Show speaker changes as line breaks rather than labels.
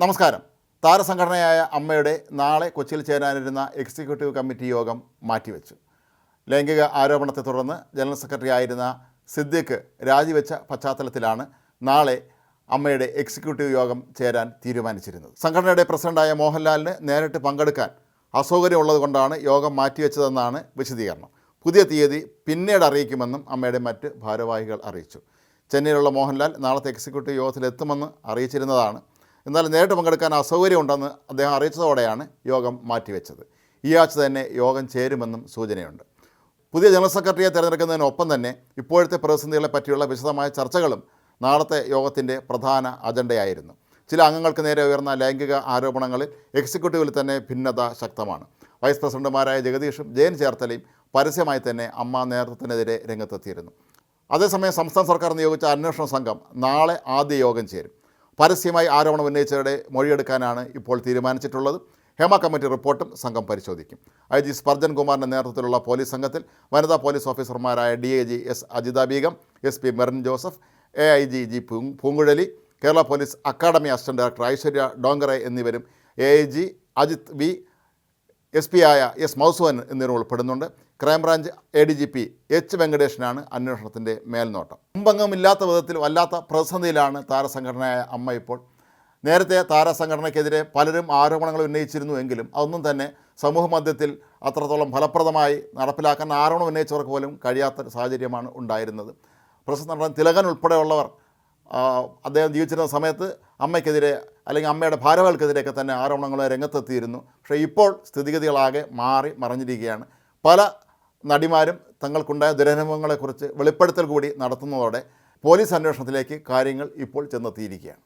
നമസ്കാരം. താരസംഘടനയായ അമ്മയുടെ നാളെ കൊച്ചിയിൽ ചേരാനിരുന്ന എക്സിക്യൂട്ടീവ് കമ്മിറ്റി യോഗം മാറ്റിവെച്ചു. ലൈംഗിക ആരോപണത്തെ തുടർന്ന് ജനറൽ സെക്രട്ടറി ആയിരുന്ന സിദ്ദിഖ് രാജിവെച്ച പശ്ചാത്തലത്തിലാണ് നാളെ അമ്മയുടെ എക്സിക്യൂട്ടീവ് യോഗം ചേരാൻ തീരുമാനിച്ചിരുന്നത്. സംഘടനയുടെ പ്രസിഡന്റായ മോഹൻലാലിന് നേരിട്ട് പങ്കെടുക്കാൻ അസൗകര്യമുള്ളതുകൊണ്ടാണ് യോഗം മാറ്റിവെച്ചതെന്നാണ് വിശദീകരണം. പുതിയ തീയതി പിന്നീട് അറിയിക്കുമെന്നും അമ്മയുടെ മറ്റ് ഭാരവാഹികൾ അറിയിച്ചു. ചെന്നൈയിലുള്ള മോഹൻലാൽ നാളത്തെ എക്സിക്യൂട്ടീവ് യോഗത്തിലെത്തുമെന്ന് അറിയിച്ചിരുന്നതാണ് എന്നാൽ നേരിട്ട് പങ്കെടുക്കാൻ അസൗകര്യമുണ്ടെന്ന് അദ്ദേഹം അറിയിച്ചതോടെയാണ് യോഗം മാറ്റിവെച്ചത്. ഈ ആഴ്ച തന്നെ യോഗം ചേരുമെന്നും സൂചനയുണ്ട്. പുതിയ ജനറൽ സെക്രട്ടറിയെ തിരഞ്ഞെടുക്കുന്നതിനൊപ്പം തന്നെ ഇപ്പോഴത്തെ പ്രതിസന്ധികളെ പറ്റിയുള്ള വിശദമായ ചർച്ചകളും നാളത്തെ യോഗത്തിന്റെ പ്രധാന അജണ്ടയായിരുന്നു. ചില അംഗങ്ങൾക്ക് നേരെ ഉയർന്ന ലൈംഗിക ആരോപണങ്ങളിൽ എക്സിക്യൂട്ടീവിൽ തന്നെ ഭിന്നത ശക്തമാണ്. വൈസ് പ്രസിഡന്റുമാരായ ജഗദീഷും ജയൻ ചേർത്തലയും പരസ്യമായി തന്നെ അമ്മ നേതൃത്വത്തിനെതിരെ രംഗത്തെത്തിയിരുന്നു. അതേസമയം സംസ്ഥാന സർക്കാർ നിയോഗിച്ച അന്വേഷണ സംഘം നാളെ ആദ്യ യോഗം ചേരും. പരസ്യമായി ആരോപണം ഉന്നയിച്ചവരുടെ മൊഴിയെടുക്കാനാണ് ഇപ്പോൾ തീരുമാനിച്ചിട്ടുള്ളത്. ഹേമ കമ്മിറ്റി റിപ്പോർട്ടും സംഘം പരിശോധിക്കും. ഐ ജി സ്പർജൻ കുമാറിന്റെ നേതൃത്വത്തിലുള്ള പോലീസ് സംഘത്തിൽ വനിതാ പോലീസ് ഓഫീസർമാരായ D I G S Ajitha Begum S P Merin Joseph A I G G Poonguzhali Kerala police academy assistant director Aishwarya Dongre എന്നിവരും A I G Ajith V S P ആയ S മൗസുവൻ എന്നിവർ ഉൾപ്പെടുന്നുണ്ട്. Crime branch A D G P H വെങ്കടേഷനാണ് അന്വേഷണത്തിന്റെ മേൽനോട്ടം. മുമ്പംഗമില്ലാത്ത വിധത്തിൽ വല്ലാത്ത പ്രതിസന്ധിയിലാണ് താരസംഘടനയായ അമ്മ ഇപ്പോൾ. നേരത്തെ താരസംഘടനയ്ക്കെതിരെ പലരും ആരോപണങ്ങൾ ഉന്നയിച്ചിരുന്നു എങ്കിലും അതൊന്നും തന്നെ സമൂഹ മധ്യത്തിൽ അത്രത്തോളം ഫലപ്രദമായി നടപ്പിലാക്കാൻ ആരോപണം ഉന്നയിച്ചവർക്ക് പോലും കഴിയാത്ത സാഹചര്യമാണ് ഉണ്ടായിരുന്നത്. പ്രശസ്ത നടൻ തിലകൻ ഉൾപ്പെടെയുള്ളവർ അദ്ദേഹം ജീവിച്ചിരുന്ന സമയത്ത് അമ്മയ്ക്കെതിരെ അല്ലെങ്കിൽ അമ്മയുടെ ഭാരവാൽക്കെതിരെയൊക്കെ തന്നെ ആരോപണങ്ങൾ രംഗത്തെത്തിയിരുന്നു. പക്ഷേ ഇപ്പോൾ സ്ഥിതിഗതികളാകെ മാറി മറിഞ്ഞിരിക്കുകയാണ്. പല നടിമാരും തങ്ങൾക്കുണ്ടായ ദുരനുഭവങ്ങളെക്കുറിച്ച് വെളിപ്പെടുത്തൽ കൂടി നടത്തുന്നതോടെ പോലീസ് അന്വേഷണത്തിലേക്ക് കാര്യങ്ങൾ ഇപ്പോൾ ചെന്നെത്തിയിരിക്കുകയാണ്.